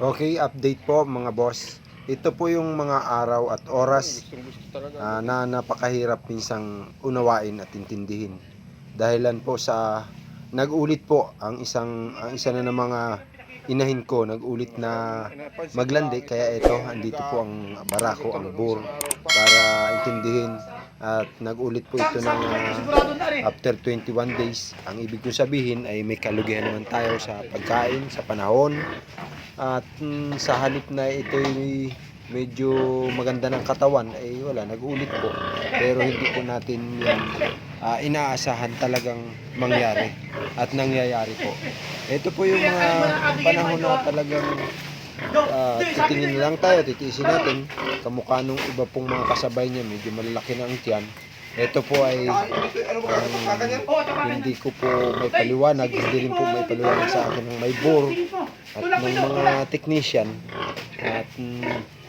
Okay, update po mga boss. Ito po yung mga araw at oras ah, na napakahirap minsang unawain at intindihin. Dahilan po sa nag-ulit po ang isang ang isa na ng mga inahin ko nag-ulit na maglandi kaya ito andito po ang barako ang bur para intindihin at nag-ulit po ito ng ah, after 21 days. Ang ibig ko sabihin ay may kalugihan naman tayo sa pagkain sa panahon. At mm, sa halip na ito'y medyo maganda ng katawan ay wala nag-ulit po. Pero hindi po natin yung ah, inaasahan talagang mangyari at nangyayari po. Ito po yung mga panahon na talagang ah, titingin lang tayo titiisin natin. kamukha nung iba pong mga kasabay niya medyo malalaki na ang tiyan. Ito po ay ang hindi ko po may paliwanag, hindi rin po may paliwanag sa akin ng may bore at ng mga technician. At mm,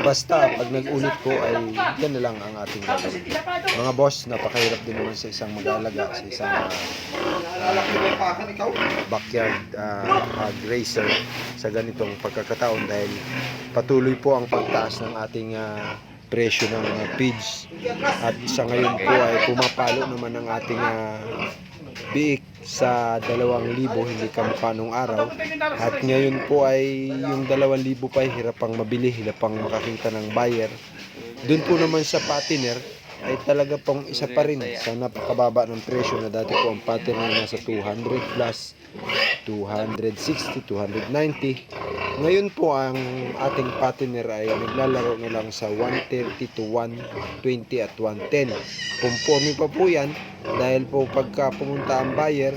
basta pag nag-ulit po ay yan lang ang ating gagawin. Mga boss, napakahirap din naman sa isang mag-aalaga, sa isang ah, backyard uh, hog racer sa ganitong pagkakataon dahil patuloy po ang pagtaas ng ating ah, presyo ng uh, feeds at sa ngayon po ay pumapalo naman ang ating ah, biik sa 2,000 hindi kamukha nung araw. At ngayon po ay yung 2,000 pa ay hirap pang mabili hirap pang makakita ng buyer. Dun po naman sa patiner ay talaga pong isa pa rin sa napakababa ng presyo na dati po ang patiner ay nasa 200 plus 260, 290 ngayon po ang ating patiner ay naglalaro na lang sa 130 to 120 at 110 Conforme pa po yan dahil po pagka pumunta ang buyer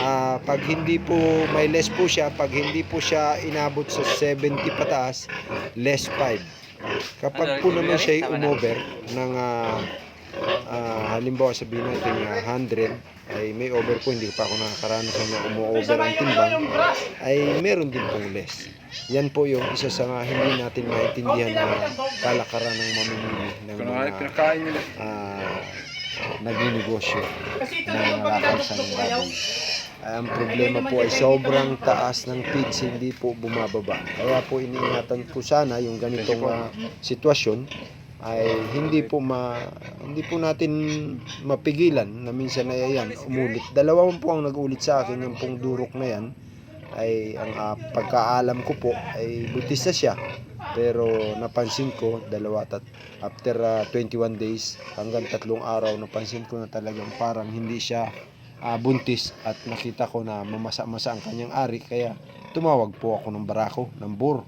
ah, pag hindi po may less po siya pag hindi po siya inabot sa 70 pataas less 5 kapag po naman siya umover ng ah, ah, halimbawa sabihin natin ah, 100 ay may over po hindi pa ako nakakaranas na umo-over ang timbang ay meron din pong less yan po yung isa sa nga hindi natin maintindihan na kalakaran ng mamimili ng mga ah, nagninegosyo ng lakasan ng baboy. Ang problema po ay sobrang taas ng feeds, hindi po bumababa. Kaya po iniingatan ko sana yung ganitong ah, sitwasyon ay hindi po ma hindi po natin mapigilan na minsan ay ayan umulit. Dalawa po ang nag-ulit sa akin yung pong durok na yan ay ang ah, pagkaalam ko po ay butis na siya pero napansin ko dalawa tat after ah, 21 days hanggang tatlong araw napansin ko na talagang parang hindi siya ah, buntis at nakita ko na mamasa-masa ang kanyang ari kaya tumawag po ako ng barako ng bur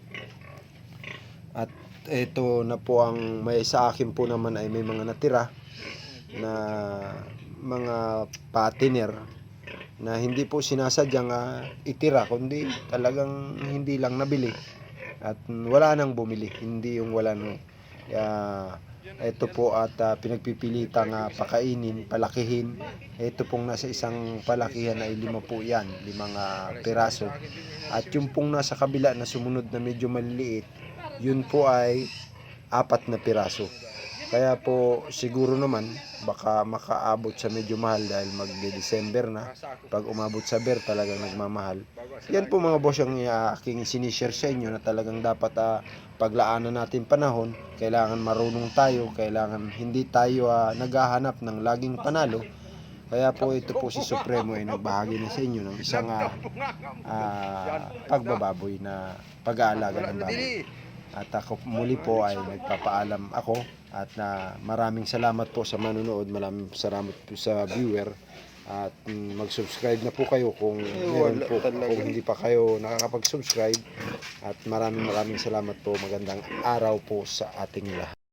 at ito na po ang may sa akin po naman ay may mga natira na mga patiner na hindi po sinasadyang ah, itira kundi talagang hindi lang nabili at wala nang bumili hindi yung wala nang ah, ito po at ah, pinagpipilitang ah, pakainin palakihin. Ito pong nasa isang palakihan ay lima po yan limang ah, piraso. At yung pong nasa kabila na sumunod na medyo maliliit yun po ay apat na piraso kaya po siguro naman baka makaabot sa medyo mahal dahil mag-December na. Pag umabot sa bear talagang nagmamahal. Yan po mga boss uh, aking sinishare sa inyo na talagang dapat ah, paglaanan natin panahon. Kailangan marunong tayo, kailangan hindi tayo ah, naghahanap ng laging panalo. Kaya po ito po si Supremo ay nagbahagi na sa inyo ng isang ah, ah, pagbababoy na pag-aalaga ng baboy. At ako muli po ay nagpapaalam ako at na maraming salamat po sa manonood, maraming salamat po sa viewer. At mag-subscribe na po kayo kung meron po. Kung hindi pa kayo nakakapag-subscribe. At maraming maraming salamat po. Magandang araw po sa ating lahat